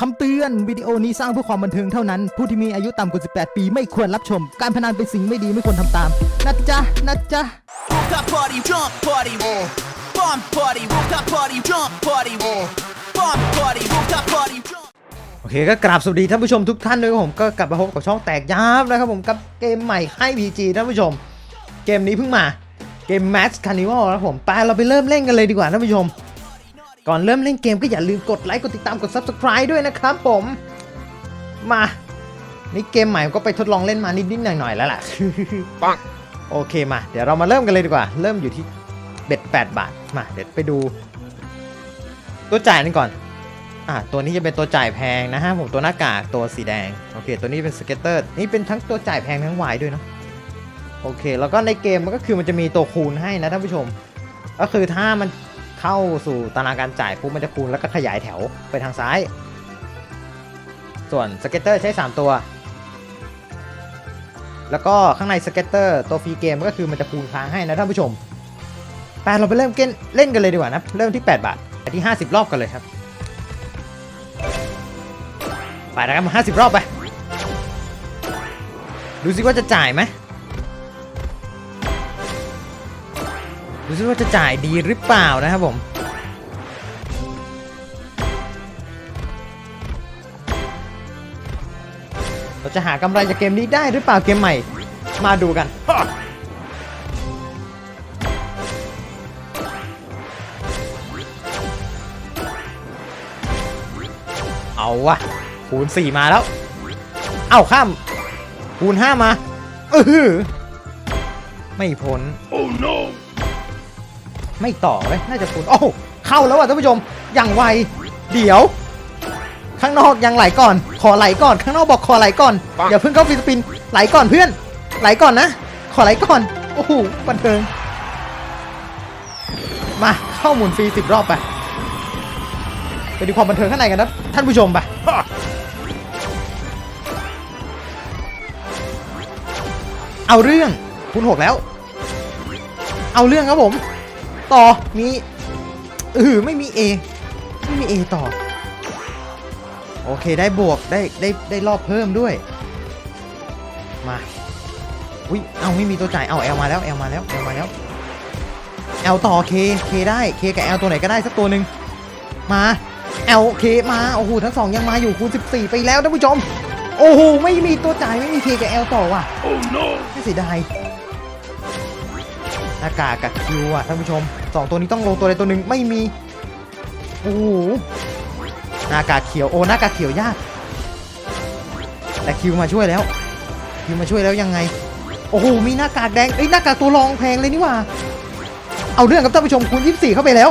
คำเตือนวิดีโอนี้สร้างเพื่อความบันเทิงเท่านั้น ผู้ที่มีอายุต่ำกว่า 18 ปีไม่ควรรับชม การพนันเป็นสิ่งไม่ดีไม่ควรทำตาม นะจ๊ะ นะจ๊ะ Rooftop party, jump party, bomb party, rooftop party, jump party, bomb party, rooftop party, jump. โอเคก็กราบสวัสดีท่านผู้ชมทุกท่านด้วยครับผมก็กลับมาพบกับช่องแตกยับนะครับผมกับเกมใหม่ค่าย PG ท่านผู้ชม เกมนี้เพิ่งมาเกม Max Carnival นะครับผมไปเราไปเริ่มเล่นกันเลยดีกว่าท่านผู้ชม ก่อนเริ่มเล่นเกมก็อย่าลืมกดไลค์ กดติดตาม กด Subscribe ด้วยนะครับผม มา นี่เกมใหม่ผมก็ไปทดลองเล่นมานิดๆหน่อยๆแล้วล่ะปังโอเคมา เดี๋ยวเรามาเริ่มกันเลยดีกว่า เริ่มอยู่ที่เบ็ด8บาท มา เดี๋ยวไปดู ตัวจ่ายนี่ก่อน อ่า ตัวนี้จะเป็นตัวจ่ายแพงนะฮะผมตัวหน้ากากตัวสีแดง โอเค ตัวนี้เป็นสเก็ตเตอร์ นี่เป็นทั้งตัวจ่ายแพงทั้งวายด้วยเนาะ โอเค แล้วก็ในเกมมันก็คือมันจะมีตัวคูณให้นะท่านผู้ชม ก็คือถ้ามัน เข้าสู่ตารางการจ่ายปุ๊บมันจะคูณแล้วก็ขยายแถวไปทางซ้าย ส่วนสเก็ตเตอร์ใช้ 3 ตัว แล้วก็ข้างในสเก็ตเตอร์ตัวฟรีเกมก็คือมันจะคูณค้างให้นะท่านผู้ชมไปเราไปเริ่มเกมเล่นกันเลยดีกว่านะ เริ่มที่ 8 บาทไปที่ 50 รอบกันเลยครับ ไปนะครับมาห้าสิบรอบไป ดูสิว่าจะจ่ายไหม ดูสิว่าจะจ่ายดีหรือเปล่านะครับผมเราจะหากำไรจากเกมนี้ได้หรือเปล่าเกมใหม่ มาดูกันเอาวะคูณ4มาแล้ว เอ้าข้าม คูณ5มาเออไม่พ้น Oh no! ไม่ต่อเลยน่าจะคูณโอ้โหเข้าแล้วอะท่านผู้ชมอย่างไวเดี๋ยว ข้างนอกยังไหลก่อน ขอไหลก่อน ข้างนอกบอกขอไหลก่อนปังอย่าเพิ่งเข้าฟิลิปปินส์ไหลก่อนเพื่อน ไหลก่อนนะ ขอไหลก่อนโอ้โหบันเทิงมาเข้าหมุนฟรีสิบรอบไปไปดูความบันเทิงข้างในกันนะท่านผู้ชมไปเอาเรื่องคูณหกแล้ว เอาเรื่องครับผม ต่อมีเออไม่มี A ไม่มี A ต่อ โอเคได้บวกได้ได้ได้รอบเพิ่มด้วย มาอุ้ยเอาไม่มีตัวจ่ายเอา L มาแล้ว L มาแล้ว L มาแล้ว L ต่อ K K ได้ K กับ L ตัวไหนก็ได้สักตัวหนึ่งมา L K มาโอ้โหทั้งสองยังมาอยู่คูณ14 ไปแล้วท่านผู้ชม โอ้โหไม่มีตัวจ่ายไม่มี K กับ L ต่อว่ะ Oh no! ไม่เสียดายห น้ากากกับคิวอะท่านผู้ชมสองตัวนี้ต้องลงตัวใดตัวหนึ่งไม่มีโอ้โหหน้ากากเขียวโอ้หน้ากากเขียวยากแต่คิวมาช่วยแล้ว คิวมาช่วยแล้วยังไง โอ้โหมีหน้ากากแดงเอ้ยหน้ากากตัวรองแพงเลยนี่ว่า เอาเรื่องครับท่านผู้ชมคูณ24เข้าไปแล้ว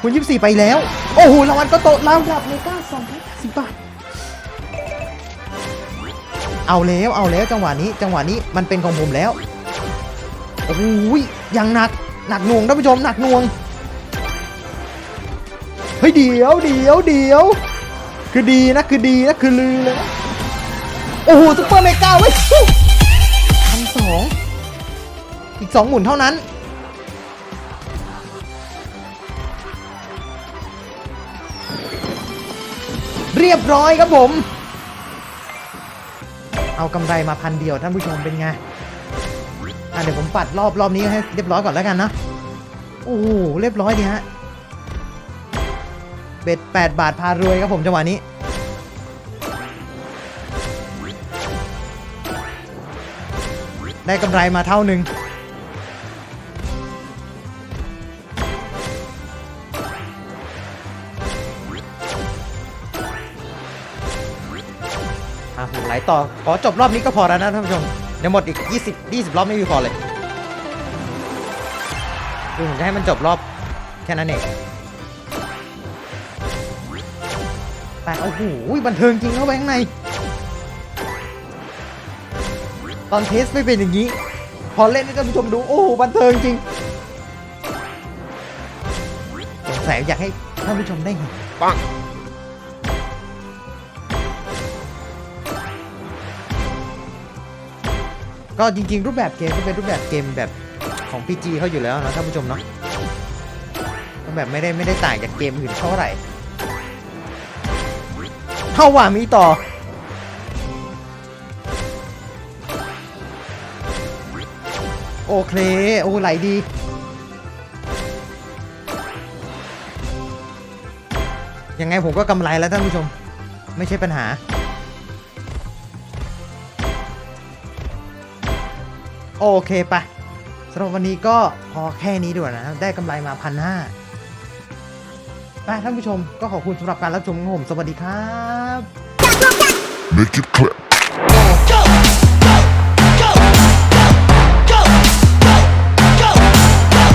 คูณ24ไปแล้ว โอ้โหรางวัลก็โตรางวัลเมกาสองสิบบาทเอาแล้วเอาแล้วจังหวะนี้จังหวะนี้มันเป็นของผมแล้ว อ้โหยังหนักหนักหน่วงท่านผู้ชมหนักหน่วงเฮ้ยเดี๋ยวเดี๋ยวเดี๋ยวคือดีนะคือดีนะคือลือเลยนะโอ้โหซุปเปอร์เมกาไว้ยพันสองอีกสองหมุนเท่านั้นเรียบร้อยครับผม เอากำไรมาพันเดียวท่านผู้ชมเป็นไง เดี๋ยวผมปัดรอบรอบนี้ให้เรียบร้อยก่อนแล้วกันนะ โอ้โหเรียบร้อยดีฮะ เบ็ด 8 บาทพารวยครับผมจังหวะนี้ ได้กำไรมาเท่าหนึ่งอะผมไหลต่อ ขอจบรอบนี้ก็พอแล้วนะท่านผู้ชม เดี๋ยวหมดอีก 20 20 รอบไม่มีพอเลยคือผมจะให้มันจบรอบแค่นั้นเองแต่โอ้โหบันเทิงจริงเข้าไปข้างใน ตอนเทสไม่เป็นอย่างนี้ พอเล่นให้ท่านผู้ชมดู โอ้โหบันเทิงจริงสงสัยอยากให้ท่านผู้ชมได้เห็น Bang! ก็จริง ๆ รูปแบบเกมก็เป็นรูปแบบเกมแบบของ PG เขาอยู่แล้วนะท่านผู้ชมเนาะก็แบบไม่ได้ไม่ได้ต่างจากเกมอื่นเท่าไหร่เอาว่ะมีต่อ โอเค โอ้ไหลดียังไงผมก็กำไรแล้วท่านผู้ชม ไม่ใช่ปัญหา โอเคปะสำหรับวันนี้ก็พอแค่นี้ด้วยนะ ได้กำไรมาพันห้าไปท่านผู้ชมก็ขอบคุณสำหรับการรับชมของผม สวัสดีครับ Make it clap.